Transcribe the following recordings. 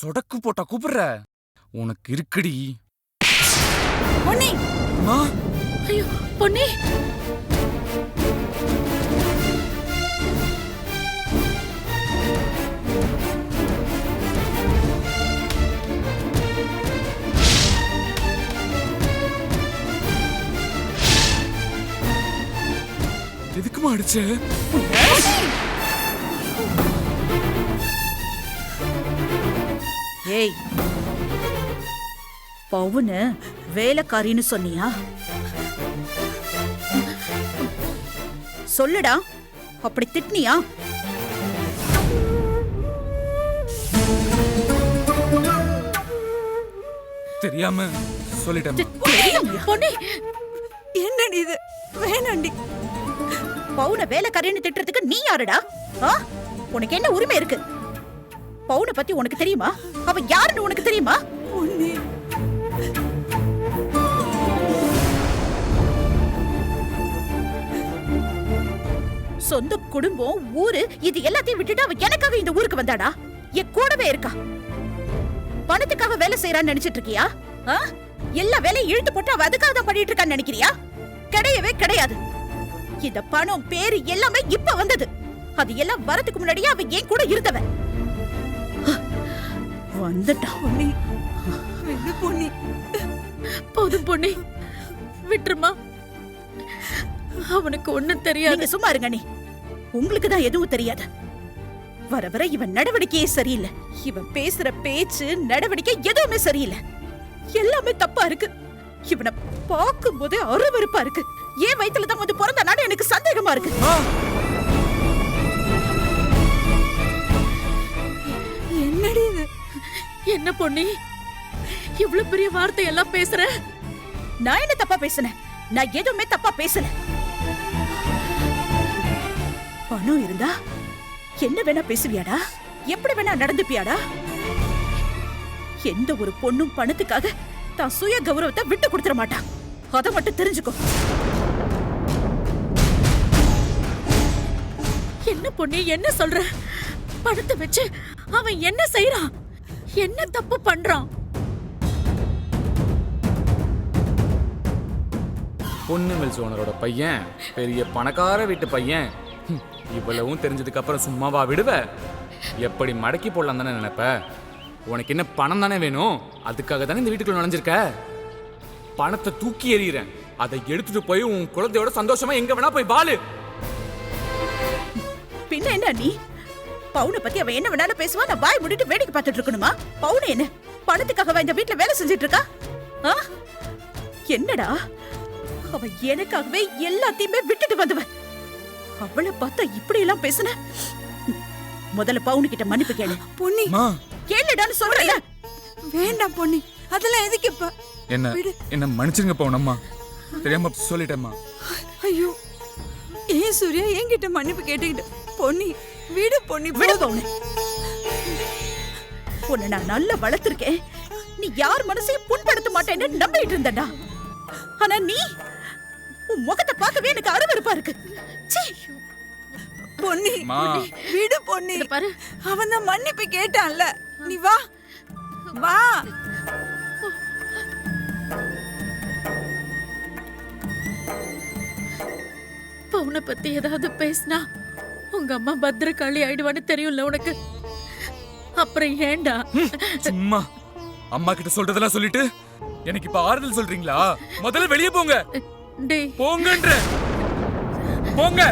சொடக்கு போட்டா கூப்பிடுற? உனக்கு இருக்குடி. பொன்னி! ஐயோ பொன்னி! எதுக்குமா அடிச்ச? ஏய். பவுனு வேலைக்காரின்னு சொன்னியா? சொல்லுடா அப்படி திட்டினியா? தெரியாம சொல்லிட்டேன் என்னடி இது? வேணாண்டி. பவுன வேலைக்காரின்னு திட்டுறதுக்கு நீ யாருடா? ஆ? உனக்கு என்ன உரிமை இருக்கு? பவுனை பத்தி உனக்கு தெரியுமா? அவ யாருன்னு உனக்கு தெரியுமா? சொந்த குடும்பம் ஊரு இது எல்லாத்தையும் விட்டுட்டு அவ எனக்காக இந்த ஊருக்கு வந்தாடா? என் கூடவே இருக்கா. பணத்துக்காக வேலை செய்யறான்னு நினைச்சிட்டு இருக்கியா? ஆ? எல்லா வேலையும் இழுத்து போட்டு அவ அதுக்காக தான் பண்ணிட்டு இருக்கான்னு நினைக்கிறியா? கிடையவே கிடையாது. இந்த பணம் பேரு எல்லாமே இப்ப வந்தது. அது எல்லாம் வரதுக்கு முன்னாடியே அவ என் கூட இருந்தவன். வந்துட்டா. பொன்னி. விடு பொன்னி? போதும் பொண்ணி விட்டுருமா. அவனுக்கு ஒண்ணும் தெரியாது. சும்மா இருங்க நீ உங்களுக்கு தான் எதுவும் தெரியாது. வர வர இவன் நடவடிக்கையே சரியில்லை. இவன் பேசுற பேச்சு நடவடிக்கை எதுவுமே சரியில்லை. எல்லாமே தப்பா இருக்கு. இவனை பார்க்கும் போதே அருவருப்பா இருக்கு. ஏன் வயித்துல தான் வந்து பிறந்தானு எனக்கு சந்தேகமா இருக்கு. என்ன பொண்ணி இவ்வளவு பெரிய வார்த்தை எல்லாம் பேசுற? நான் என்ன தப்பா பேசினேன்? நான் எதுவுமே தப்பா பேசல பணம் இருந்தா என்ன வேணா பேசுவியாடா? எப்படி வேணா நடந்துப்பியாடா? எந்த ஒரு பொண்ணும் பணத்துக்காக தான் சுய கௌரவத்தை விட்டு கொடுத்துட மாட்டா. அதை மட்டும் தெரிஞ்சுக்கோ. என்ன பொண்ணி என்ன சொல்ற? பணத்தை வச்சு அவன் என்ன செய்யறான் என்ன தப்பு பண்றான்? பொண்ணு மில்ஸ் ஓனரோட பையன் பெரிய பணக்கார வீட்டு பையன். இவ்வளவும் தெரிஞ்சதுக்கு அப்புறம் சும்மாவா விடுவ? எப்படி மடக்கி போடலாம் தானே நினைப்ப? உனக்கு என்ன பணம் தானே வேணும்? அதுக்காக தானே இந்த வீட்டுக்குள்ள நுழைஞ்சிருக்க? பணத்தை தூக்கி எறிகிறேன் அதை எடுத்துட்டு போய் உன் குழந்தையோட சந்தோஷமா எங்க வேணா போய் வாழு. பின்ன என்ன நீ? பவுனை பத்தி அவன் என்ன வேணாலும் பேசுவா? நான் வாய் மூடிட்டு வேடிக்கை பார்த்துட்டு இருக்கணுமா? பவுன என்ன? பணத்துக்காக இந்த வீட்ல வேலை செஞ்சுட்டு இருக்கா? ஆ? என்னடா? அவ எனக்காகவே எல்லாத்தையுமே விட்டுட்டு வந்தவ. அவளை பார்த்தா இப்படி எல்லாம் பேசுன? முதல்ல பவுனு கிட்ட மன்னிப்பு கேளு. பொன்னி. அம்மா கேளுடான்னு சொல்றேன் வேண்டாம் பொன்னி. அதெல்லாம் எதுக்கு இப்ப? என்ன விடு. என்ன மன்னிச்சிருங்க பவுனம்மா. தெரியாம சொல்லிட்டேம்மா. ஐயோ. ஏன் சூர்யா என்கிட்ட மன்னிப்பு கேட்டுக்கிட்டு? பொன்னி விடு பொன்னி விடு. பவுனு உன்னை நான் நல்லா வளர்த்திருக்கேன். நீ யார் மனசையும் புண்படுத்த மாட்டேன்னு நம்பிட்டு இருந்தடா ஆனா நீ உன் முகத்தை பார்க்கவே எனக்கு அருவருப்பா இருக்கு. சீ. பொன்னி. விடு பொன்னி. பாரு. அவன் தான் மன்னிப்பு கேட்டான்ல. நீ வா. வா. பவுனை பத்தி ஏதாவது பேசினா உங்க அம்மா பத்திரகாளி ஆயிடுவான்னு தெரியும்ல உனக்கு? அப்புறம் ஏன்டா சும்மா. அம்மா கிட்ட சொல்றதெல்லாம் சொல்லிட்டு எனக்கு இப்ப ஆறுதல் சொல்றீங்களா? முதல்ல வெளியே போங்க. போங்கன்ற. போங்க.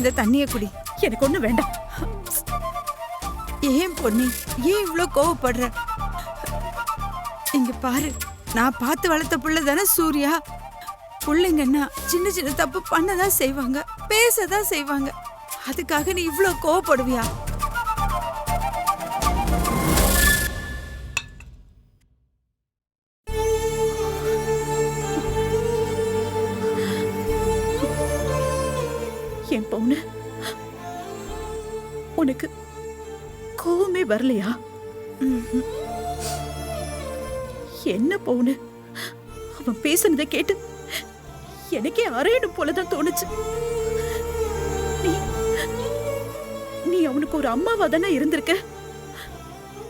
இந்த தண்ணிய குடி. எனக்கு ஒண்ணு வேண்டாம். ஏன் பொண்ணு ஏன் இவ்ளோ கோவப்படுற? இங்க பாரு நான் பார்த்து வளர்த்த புள்ள தானே சூர்யா. பிள்ளைங்கன்னா சின்ன சின்ன தப்பு பண்ணதான் செய்வாங்க பேசதான் செய்வாங்க. அதுக்காக நீ இவ்வளவு கோவப்படுவியா? என் பவுனு? உனக்கு கோவமே வரலையா? என்ன பவுனு? அவன் பேசுனதை கேட்டு எனக்கே அறையணும் போலதான் தோணுச்சு. நீ நீ அவனுக்கு ஒரு அம்மாவா தானே இருந்திருக்க?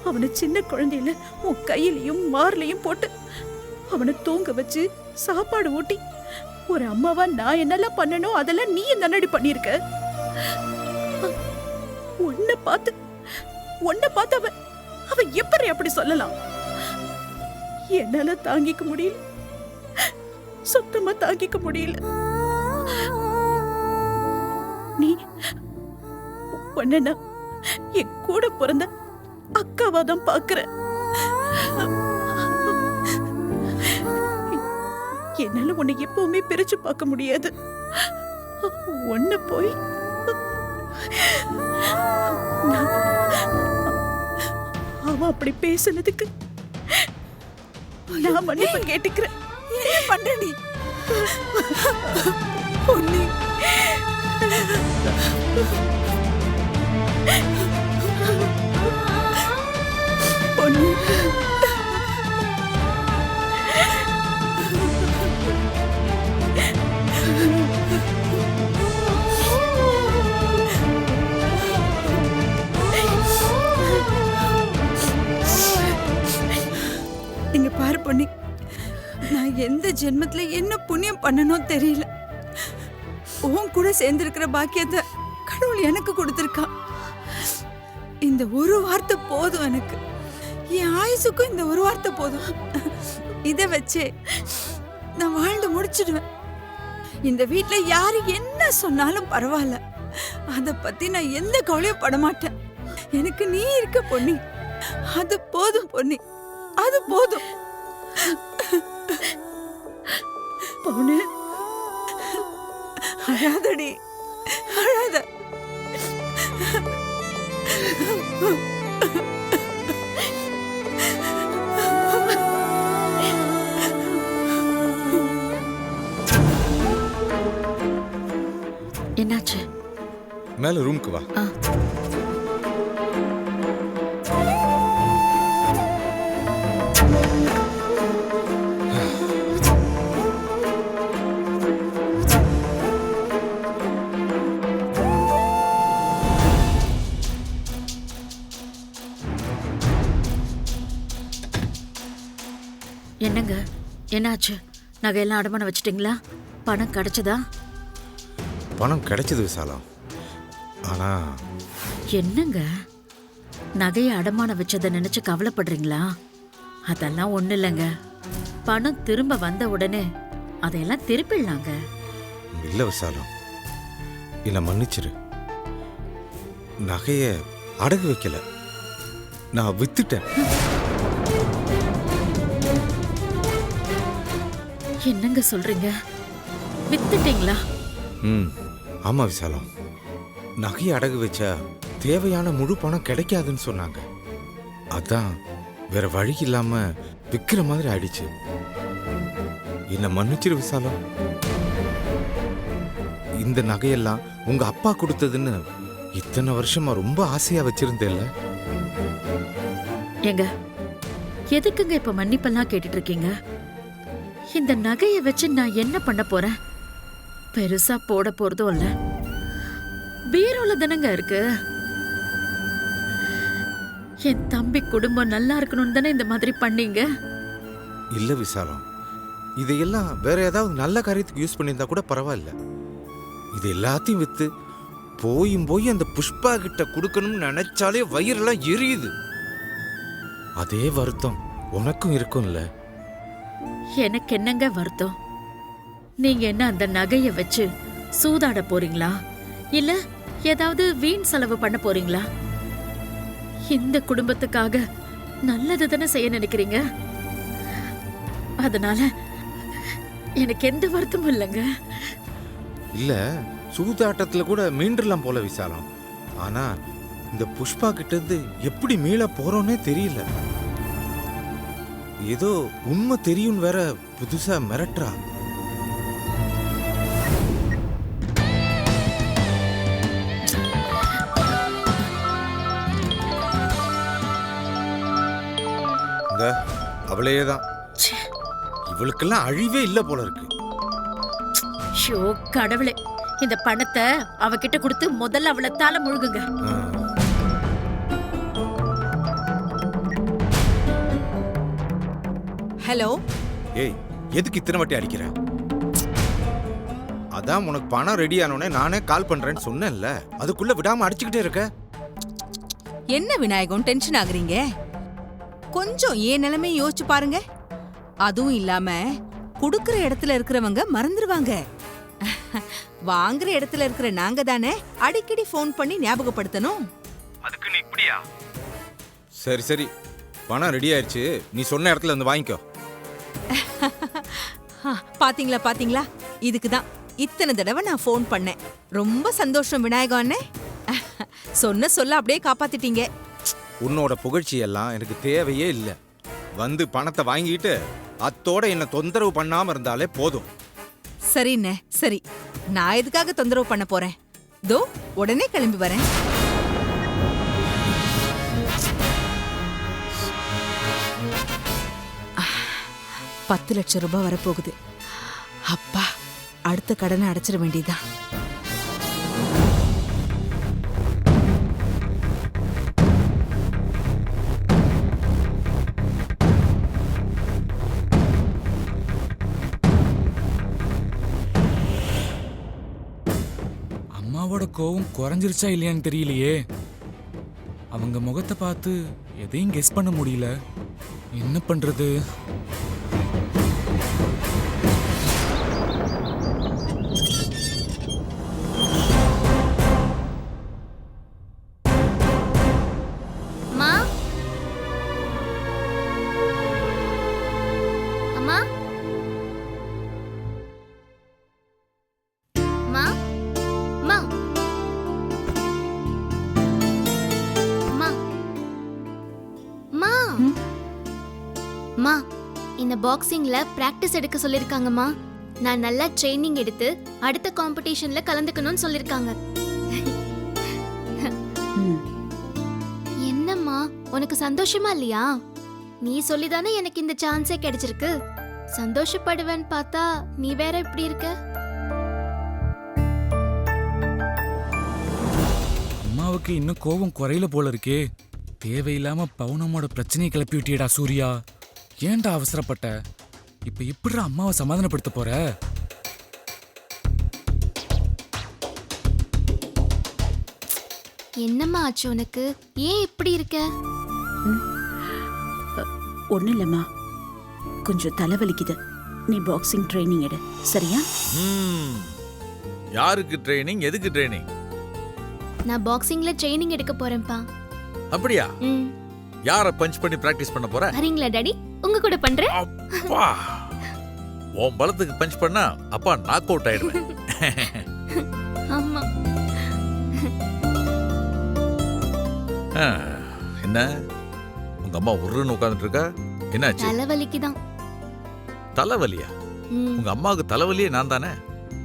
அவனை சின்ன குழந்தையில உன் கையிலையும் மார்லையும் போட்டு அவனை தூங்க வச்சு சாப்பாடு ஊட்டி ஒரு அம்மாவா நான் என்னெல்லாம் பண்ணனோ அதெல்லாம் நீ என்னடி பண்ணிருக்க. உன்னை பார்த்து உன்னை பார்த்து அவன் அவன் எப்படி அப்படி சொல்லலாம்? என்னால தாங்கிக்க முடியல. சுத்தமா தாங்கிக்க முடியல. நீ உன்னை என் கூட பிறந்த அக்காவா தான் பாக்குறேன் என்னால உன்னை எப்பவுமே பிரிச்சு பார்க்க முடியாது. ஒன்னு போய் அவன் அப்படி பேசுனதுக்கு நான் மன்னிப்பு கேட்டுக்கிறேன். என்ன பண்ற நீ? பொன்னி ஜென்மத்துல என்ன புண்ணியம் பண்ணனோ தெரியல. உன் கூட சேர்ந்திருக்கிற பாக்கியத்தை கடவுள் எனக்கு கொடுத்துருக்கான் இந்த ஒரு வார்த்தை போதும் எனக்கு. என் ஆயுசுக்கும் இந்த ஒரு வார்த்தை போதும். இதை வச்சே நான் வாழ்ந்து முடிச்சிடுவேன். இந்த வீட்டில் யாரு என்ன சொன்னாலும் பரவாயில்ல. அதை பத்தி நான் எந்த கவலையும் பட மாட்டேன். எனக்கு நீ இருக்க பொன்னி அது போதும் பொன்னி அது போதும். பொண்ணு. அழாதடி. அழாத. என்னாச்சு? மேல ரூமுக்கு வா. என்னங்க? என்னாச்சு? நகையெல்லாம் அடமானம் வச்சிட்டிங்களா? பணம் கிடைச்சதா? பணம் கிடைச்சது விசாலம். ஆனா என்னங்க? நகையை அடமானம் வச்சதை நினைச்சு கவலைப்படுறீங்களா? அதெல்லாம் ஒண்ணு இல்லைங்க. பணம் திரும்ப வந்த உடனே அதையெல்லாம் திருப்பிடலாங்க. இல்ல விசாலம். என்னை மன்னிச்சிரு. நகைய அடகு வைக்கல. நான் வித்துட்டேன். என்னங்க சொல்றீங்க? வித்துட்டீங்களா? ம் ஆமா விசாலம். நகையை அடகு வச்சா தேவையான முழு பணம் கிடைக்காதுன்னு சொன்னாங்க. அதான் வேற வழி இல்லாம விக்கிற மாதிரி ஆயிடுச்சு. என்னை மன்னிச்சிரு விசாலம். இந்த நகையெல்லாம் உங்க அப்பா கொடுத்ததுன்னு இத்தனை வருஷமா ரொம்ப ஆசையா வச்சிருந்தேல்ல ஏங்க எதுக்குங்க இப்ப மன்னிப்பெல்லாம் கேட்டுட்டு இருக்கீங்க? இந்த நகையை வச்சு நான் என்ன பண்ண போறேன்? பெருசா போட போறதும் இல்ல. பீரோல தானங்க இருக்கு. என் தம்பி குடும்பம் நல்லா இருக்கணும்னு தானே இந்த மாதிரி பண்ணீங்க? இல்ல விசாலம். இதையெல்லாம் வேற ஏதாவது நல்ல காரியத்துக்கு யூஸ் பண்ணியிருந்தா கூட பரவாயில்ல. இது எல்லாத்தையும் வித்து போயும் போய் அந்த புஷ்பா கிட்ட கொடுக்கணும்னு நினைச்சாலே வயிறெல்லாம் எரியுது. அதே வருத்தம் உனக்கும் இருக்கும்ல. எனக்கு என்னங்க வருத்தம்? நீங்க என்ன அந்த நகைய வச்சு சூதாட போறீங்களா? இல்ல ஏதாவது வீண் செலவு பண்ண போறீங்களா? இந்த குடும்பத்துக்காக நல்லது தானே செய்ய நினைக்கிறீங்க? அதனால எனக்கு எந்த வருத்தமும் இல்லைங்க. இல்ல சூதாட்டத்துல கூட மீண்டுலாம் போல விசாலம். ஆனா இந்த புஷ்பா கிட்ட இருந்து எப்படி மீள போறோன்னே தெரியல. ஏதோ உண்மை தெரியும் வேற புதுசா மிரட்டுறா. அவளையே தான் இவளுக்கெல்லாம் அழிவே இல்ல போல இருக்கு. ஷோ கடவுளே. இந்த பணத்தை அவகிட்ட கொடுத்து முதல்ல அவளை தலை முழுகுங்க. ஹலோ? ஏய் எதுக்கு இத்தனை வாட்டி அடிக்கிற? அதான் உனக்கு பணம் ரெடி ஆனோடனே நானே கால் பண்றேன்னு சொன்னேன்ல. அதுக்குள்ள விடாம அடிச்சுக்கிட்டே இருக்க. என்ன விநாயகம் டென்ஷன் ஆகுறீங்க? கொஞ்சம் ஏன் நிலைமை யோசிச்சு பாருங்க. அதுவும் இல்லாம குடுக்கிற இடத்துல இருக்கிறவங்க மறந்துடுவாங்க வாங்குற இடத்துல இருக்கிற நாங்க தானே அடிக்கடி ஃபோன் பண்ணி ஞாபகப்படுத்தணும். சரி சரி. பணம் ரெடி ஆயிடுச்சு நீ சொன்ன இடத்துல வந்து வாங்கிக்கோ. பாத்தீங்களா பாத்தீங்களா? இதுக்கு தான் இத்தனை தடவை நான் ஃபோன் பண்ணேன். ரொம்ப சந்தோஷம் விநாயகம் அண்ணே. சொன்ன சொல்ல அப்படியே காப்பாத்திட்டீங்க. உன்னோட புகழ்ச்சி எல்லாம் எனக்கு தேவையே இல்லை. வந்து பணத்தை வாங்கிட்டு அத்தோட என்ன தொந்தரவு பண்ணாம இருந்தாலே போதும். சரிண்ணே சரி. நான் எதுக்காக தொந்தரவு பண்ண போறேன்? தோ உடனே கிளம்பி வரேன். பத்து லட்சம் ரூபாய் வரப்போகுது. அப்பா அடுத்த கடனை அடைச்சிட வேண்டியதான் அம்மாவோட கோவம் குறைஞ்சிருச்சா இல்லையான்னு தெரியலையே. அவங்க முகத்தை பார்த்து எதையும் கெஸ் பண்ண முடியல. என்ன பண்றது? பாக்ஸிங்ல பிராக்டிஸ் எடுக்க சொல்லிருக்காங்கம்மா. நான் நல்லா ட்ரைனிங் எடுத்து அடுத்த காம்படிஷன்ல கலந்துக்கணும்னு சொல்லிருக்காங்க. என்னம்மா உனக்கு சந்தோஷமா இல்லையா? நீ சொல்லிதானே எனக்கு இந்த சான்ஸே கிடைச்சிருக்கு. சந்தோஷப்படுவேன்னு பார்த்தா நீ வேற இப்படி இருக்க? அம்மாவுக்கு இன்னும் கோபம் குறையல போல இருக்கே. தேவையில்லாம பவுனமோட பிரச்சனையை கிளப்பி விட்டியடா சூர்யா. ஏன்டா அவசரப்பட்ட? இப்ப எப்படிடா அம்மாவை சமாதானப்படுத்த போற? என்னம்மா ஆச்சு உனக்கு? ஏன் இப்படி இருக்க? ஒன்றும் இல்லைம்மா. கொஞ்சம் தலைவலிக்குது. நீ பாக்ஸிங் ட்ரைனிங் எடு. சரியா? ம். யாருக்கு ட்ரைனிங் எதுக்கு ட்ரைனிங் நான் பாக்ஸிங்ல ட்ரைனிங் எடுக்க போறேன்ப்பா. அப்படியா? யார பஞ்ச் பண்ணி பிராக்டிஸ் பண்ண போற? வரீங்களா டாடி? உங்க கூட பண்றேன் அப்பா உன் பலத்துக்கு பஞ்ச் பண்ணா அப்பா நாக் அவுட் ஆயிடுவேன். ஆமா. என்ன? உங்க அம்மா உருன்னு உட்கார்ந்துட்டு இருக்கா என்னாச்சு? தலைவலிக்குதான். தலைவலியா? உங்க அம்மாவுக்கு தலைவலியே நான் தானே?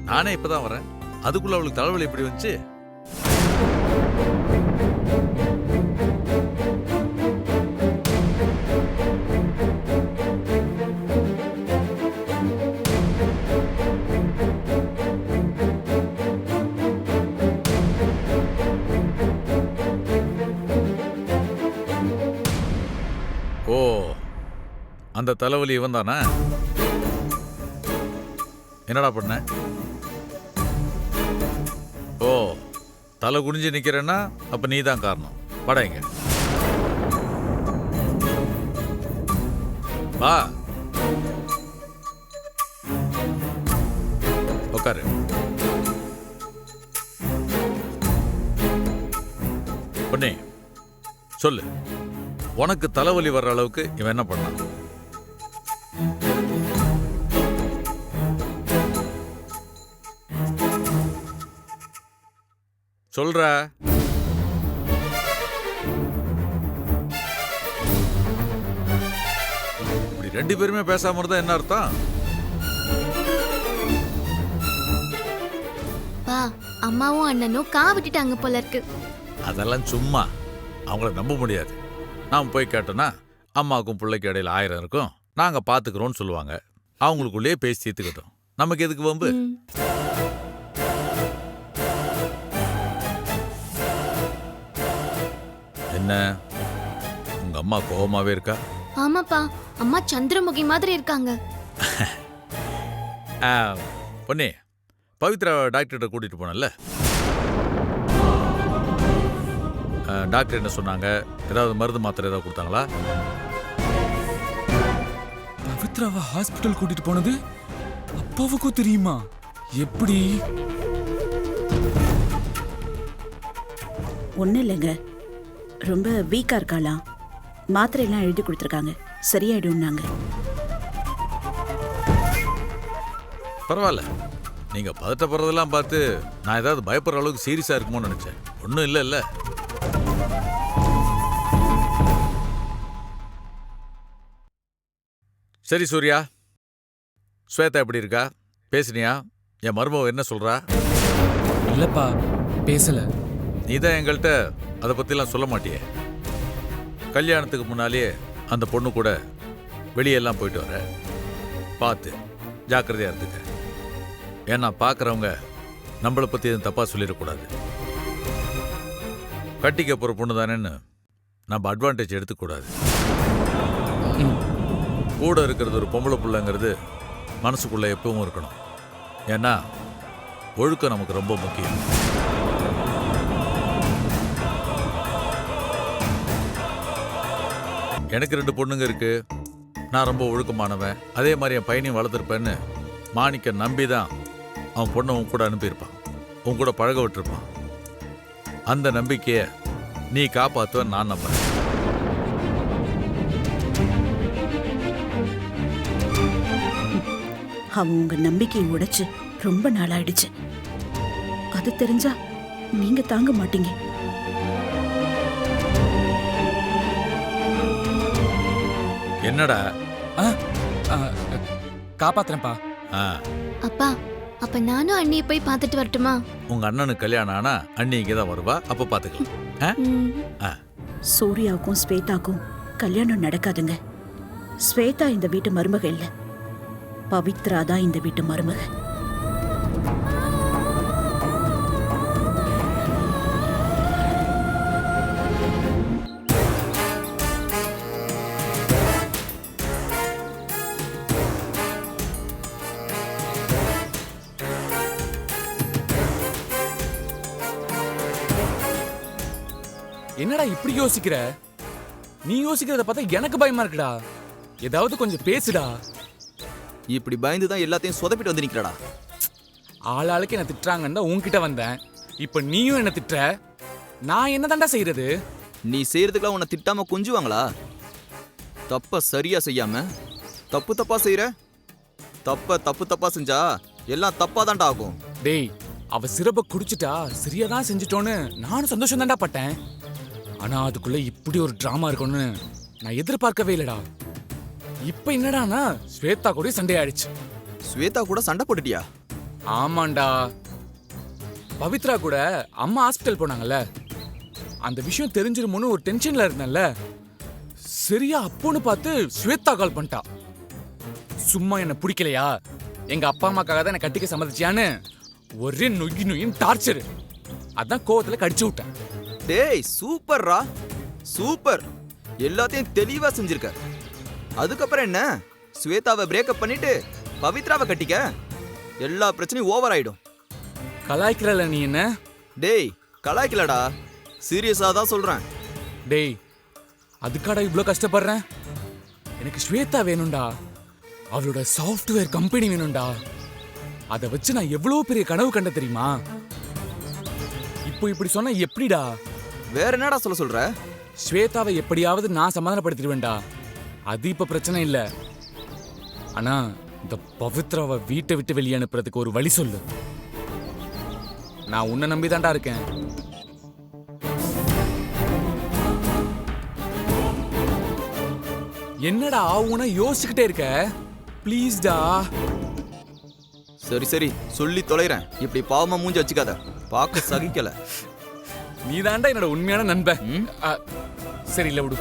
நானே இப்பதான் வரேன். அதுக்குள்ள அவளுக்கு தலைவலி எப்படி வந்துச்சு? அந்த தலைவலி இவன் தானே என்னடா பண்ண? ஓ தலை குனிஞ்சு நிக்கிறேன்னா அப்போ நீ தான் காரணம் படையங்க வா. உட்காரு பொன்னே சொல்லு. உனக்கு தலைவலி வர்ற அளவுக்கு இவன் என்ன பண்ணான்? சொல்ற. இப்படி ரெண்டு பேருமே பேசாம இருந்தா என்ன அர்த்தம்? பா அம்மாவும் அண்ணனும் கா விட்டுட்டாங்க போல இருக்கு அதெல்லாம் சும்மா. அவங்கள நம்ப முடியாது. நாம் போய் கேட்டோன்னா அம்மாவுக்கும் பிள்ளைக்கு இடையில ஆயிரம் இருக்கும். நாங்க பாத்துக்கிறோம்னு சொல்லுவாங்க. அவங்களுக்குள்ளேயே பேசி தீர்த்துக்கட்டும். நமக்கு எதுக்கு வம்பு? என்ன? உங்க அம்மா கோவமாவே இருக்கா? ஆமாப்பா அம்மா சந்திரமுகி மாதிரி இருக்காங்க. ஆ, பொன்னி பவித்ரா டாக்டர்கிட்ட கூட்டிட்டு போனல டாக்டர் என்ன சொன்னாங்க? ஏதாவது மருந்து மாத்திரை ஏதாவது கொடுத்தாங்களா? பவித்ராவை ஹாஸ்பிட்டல் கூட்டிட்டு போனது அப்பாவுக்கும் தெரியுமா? எப்படி? ஒன்றும் இல்லைங்க. ரொம்ப வீக்கா இருக்காளாம் மாத்திரையெல்லாம் எழுதி கொடுத்துருக்காங்க. சரியாயிடும்னாங்க. பரவாயில்ல. நீங்க பதட்டப்படுறதெல்லாம் பார்த்து நான் ஏதாவது பயப்படுற அளவுக்கு சீரியஸா இருக்குமோன்னு நினைச்சேன். ஒன்றும் இல்லை இல்ல. சரி சூர்யா. ஸ்வேதா எப்படி இருக்கா? பேசுனியா? என் மருமவ என்ன சொல்றா? இல்லப்பா பேசல. நீ தான் எங்கள்கிட்ட அதை பற்றிலாம் சொல்ல மாட்டியே. கல்யாணத்துக்கு முன்னாலேயே அந்த பொண்ணு கூட வெளியெல்லாம் போயிட்டு வர. பார்த்து ஜாக்கிரதையாக இருந்துக்க. ஏன்னா பார்க்குறவங்க நம்மளை பற்றி எதுவும் தப்பாக சொல்லிடக்கூடாது கட்டிக்க போகிற பொண்ணு தானேன்னு நம்ம அட்வான்டேஜ் எடுத்துக்கூடாது கூட இருக்கிறது ஒரு பொம்பளை பிள்ளைங்கிறது மனசுக்குள்ளே எப்பவும் இருக்கணும். ஏன்னா ஒழுக்கம் நமக்கு ரொம்ப முக்கியம். எனக்கு ரெண்டு பொண்ணுங்க இருக்கு. நான் ரொம்ப ஒழுக்கமானவன். அதே மாதிரி என் பையனையும் வளர்த்துருப்பேன்னு மாணிக்க நம்பி தான் அவன் பொண்ணை உன் கூட அனுப்பியிருப்பான். உன் கூட பழக விட்டுருப்பான். அந்த நம்பிக்கையை நீ காப்பாத்துவ நான் நம்புறேன். அவன் உங்க நம்பிக்கையை உடைச்சு ரொம்ப நாளாயிடுச்சு. அது தெரிஞ்சா நீங்க தாங்க மாட்டீங்க. என்னடா? ஆ, ஆ, காப்பாத்துறேன்ப்பா. ஆ, அப்பா அப்ப நானும் அண்ணியை போய் பார்த்துட்டு வரட்டுமா? உங்க அண்ணனுக்கு கல்யாணம் ஆனா அண்ணி இங்கே தான் வருவா அப்போ பார்த்துக்கலாம். ஆ? ம். ஆ. சூர்யாவுக்கும் ஸ்வேதாக்கும் கல்யாணம் நடக்காதுங்க. ஸ்வேதா இந்த வீட்டு மருமக இல்ல. பவித்ரா தான் இந்த வீட்டு மருமக. என்னடா இப்படி யோசிக்கிற? நீ யோசிக்கிறத பார்த்தா எனக்கு பயமா இருக்குடா. ஏதாவது கொஞ்சம் பேசுடா. இப்படி பயந்து தான் எல்லாத்தையும் சொதப்பிட்டு வந்து நிக்கிறடா. ஆளாளுக்கு என்ன திட்டுறாங்கன்னு தான் உன்கிட்ட வந்தேன். இப்ப நீயும் என்ன திட்டுற? நான் என்ன செய்யறது நீ செய்யறதுக்குலாம் உன்னை திட்டாம கொஞ்சுவாங்களா? தப்ப சரியா செய்யாம தப்பு தப்பா செய்யற தப்ப தப்பு தப்பா செஞ்சா எல்லாம் தப்பா தான்டா ஆகும். டேய் அவ சிறப்பை குடிச்சிட்டா சரியா தான் செஞ்சுட்டோன்னு நானும் சந்தோஷம் தான்டா பட்டேன். ஆனா அதுக்குள்ள இப்படி ஒரு டிராமா இருக்கும்னு நான் எதிர்பார்க்கவே இல்லடா. இப்ப என்னடானா ஸ்வேதா கூட சண்டை ஆயிடுச்சு. ஸ்வேதா கூட சண்டை போட்டுட்டியா? ஆமாண்டா. பவித்ரா கூட அம்மா ஹாஸ்பிட்டல் போனாங்கல்ல. அந்த விஷயம் தெரிஞ்சிருமோன்னு ஒரு டென்ஷன்ல இருந்தேன்ல. சரியா அப்போன்னு பார்த்து ஸ்வேதா கால் பண்ணிட்டா. சும்மா என்ன பிடிக்கலையா? எங்க அப்பா அம்மாக்காக தான் என்ன கட்டிக்க சம்மதிச்சியான்னு ஒரே நொய்யி நொய்யின்னு டார்ச்சர் அதான் கோவத்துல கடிச்சு விட்டேன். டேய் சூப்பர்ரா. சூப்பர். எல்லாத்தையும் தெளிவா செஞ்சிருக்க. அதுக்கப்புறம் என்ன? ஸ்வேதாவை பிரேக்கப் பண்ணிட்டு பவித்ராவை கட்டிக்க? எல்லா பிரச்சனையும் ஓவர் ஆயிடும். கலாய்க்கிறல நீ என்ன? டேய் கலாய்க்கலடா. சீரியஸா தான் சொல்றேன். டேய் அதுக்காடா இவ்ளோ கஷ்டப்படுறேன்? எனக்கு ஸ்வேதா வேணும்டா. அவளோட சாஃப்ட்வேர் கம்பெனி வேணும்டா. அதை வச்சு நான் எவ்வளவு பெரிய கனவு கண்ட தெரியுமா? இப்போ இப்படி சொன்னா எப்படிடா? வேற என்னடா சொல்ல சொல்ற? ஸ்வேதாவை எப்படியாவது நான் சமாதானப்படுத்திடுவேன்டா. அது இப்ப பிரச்சனை இல்ல. ஆனா இந்த பவித்ராவை வீட்டை விட்டு வெளியே அனுப்புறதுக்கு ஒரு வழி சொல்லு. நான் உன்னை நம்பி இருக்கேன். என்னடா ஆவுனா யோசிச்சுக்கிட்டே இருக்க? ப்ளீஸ்டா சரி சரி சொல்லி தொலைறேன். இப்படி பாவமா மூஞ்சி வச்சுக்காத. பார்க்க சகிக்கல. நீ தாண்டா என்னோட உண்மையான நண்பன். சரி இல்ல விடு.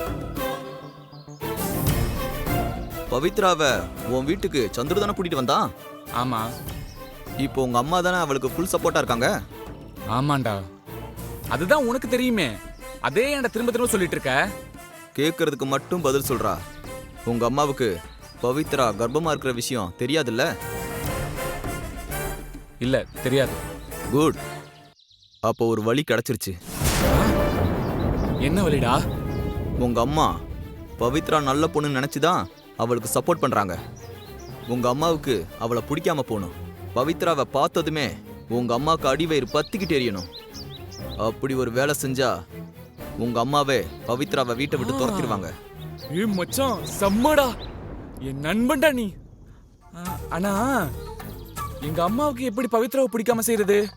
பவித்ராவை உன் வீட்டுக்கு சந்துரு தானே கூட்டிட்டு வந்தான் ஆமா. இப்போ உங்க அம்மா தானே அவளுக்கு ஃபுல் சப்போர்ட்டா இருக்காங்க? ஆமாண்டா. அதுதான் உனக்கு தெரியுமே. அதே என்கிட்ட திரும்ப திரும்ப சொல்லிட்டு இருக்க. கேட்கறதுக்கு மட்டும் பதில் சொல்றா. உங்க அம்மாவுக்கு பவித்ரா கர்ப்பமா இருக்கிற விஷயம் தெரியாதுல்ல? இல்ல தெரியாது. குட் அப்போ ஒரு வழி கிடைச்சிருச்சு. என்ன வழிடா? உங்க அம்மா பவித்ரா நல்ல பொண்ணுன்னு நினைச்சுதான் அவளுக்கு சப்போர்ட் பண்றாங்க. உங்க அம்மாவுக்கு அவளை பிடிக்காம போகணும். பவித்ராவை பார்த்ததுமே உங்க அம்மாவுக்கு அடிவயிறு பத்திக்கிட்டு எரியணும். அப்படி ஒரு வேலை செஞ்சா உங்க அம்மாவே பவித்ராவை வீட்டை விட்டு துரத்திடுவாங்க. ஏ மச்சான் செம்மடா. என் நண்பன்டா நீ. ஆ, ஆனா எங்க அம்மாவுக்கு எப்படி பவித்ராவை பிடிக்காம செய்யறது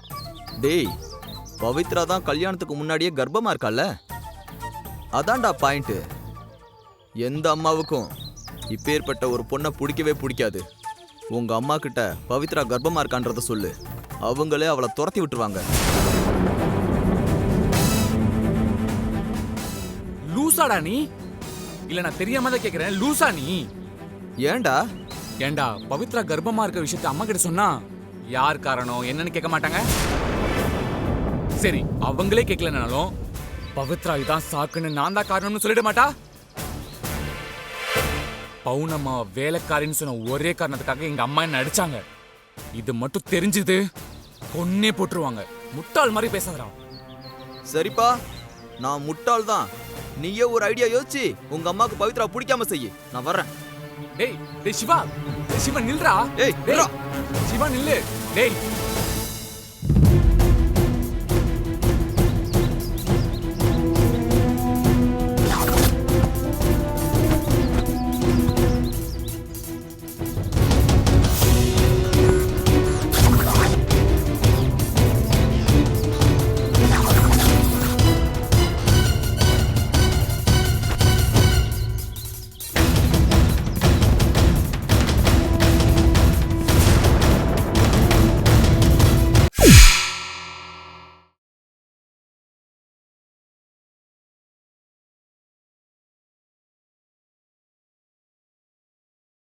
டேய் பவித்ரா தான் கல்யாணத்துக்கு முன்னாடியே கர்ப்பமா இருக்கால்ல அதான்டா பாயிண்ட் எந்த அம்மாவுக்கும் இப்பேற்பட்ட ஒரு பொண்ணை பிடிக்கவே பிடிக்காது. உங்க அம்மா கிட்ட பவித்ரா கர்ப்பமா இருக்கான்றத சொல்லு. அவங்களே அவளை துரத்தி விட்டுருவாங்க. லூசாடா நீ? இல்ல நான் தெரியாம தான் கேக்குறேன். லூசா நீ? ஏன்டா? ஏண்டா பவித்ரா கர்ப்பமா இருக்க விஷயத்த அம்மா கிட்ட சொன்னா யார் காரணம்? என்னன்னு கேட்க மாட்டாங்க? சரி அவங்களே கேட்கலனாலும் பவித்ரா இதான் சாக்குன்னு நான் தான் காரணம்னு சொல்லிட மாட்டா? பவுனம்மா வேலைக்காரின்னு சொன்ன ஒரே காரணத்துக்காக எங்க அம்மா என்ன அடிச்சாங்க. இது மட்டும் தெரிஞ்சது பொண்ணே போட்டுருவாங்க. முட்டாள் மாதிரி பேசாதடா. சரிப்பா நான் முட்டாள் தான். நீயே ஒரு ஐடியா யோசிச்சு உங்க அம்மாக்கு பவித்ரா பிடிக்காம செய்யு. நான் வர்றேன். டேய் டேய் சிவா. டேய் சிவா நில்றா. ஏய், டேய். சிவா நில்லு. டேய்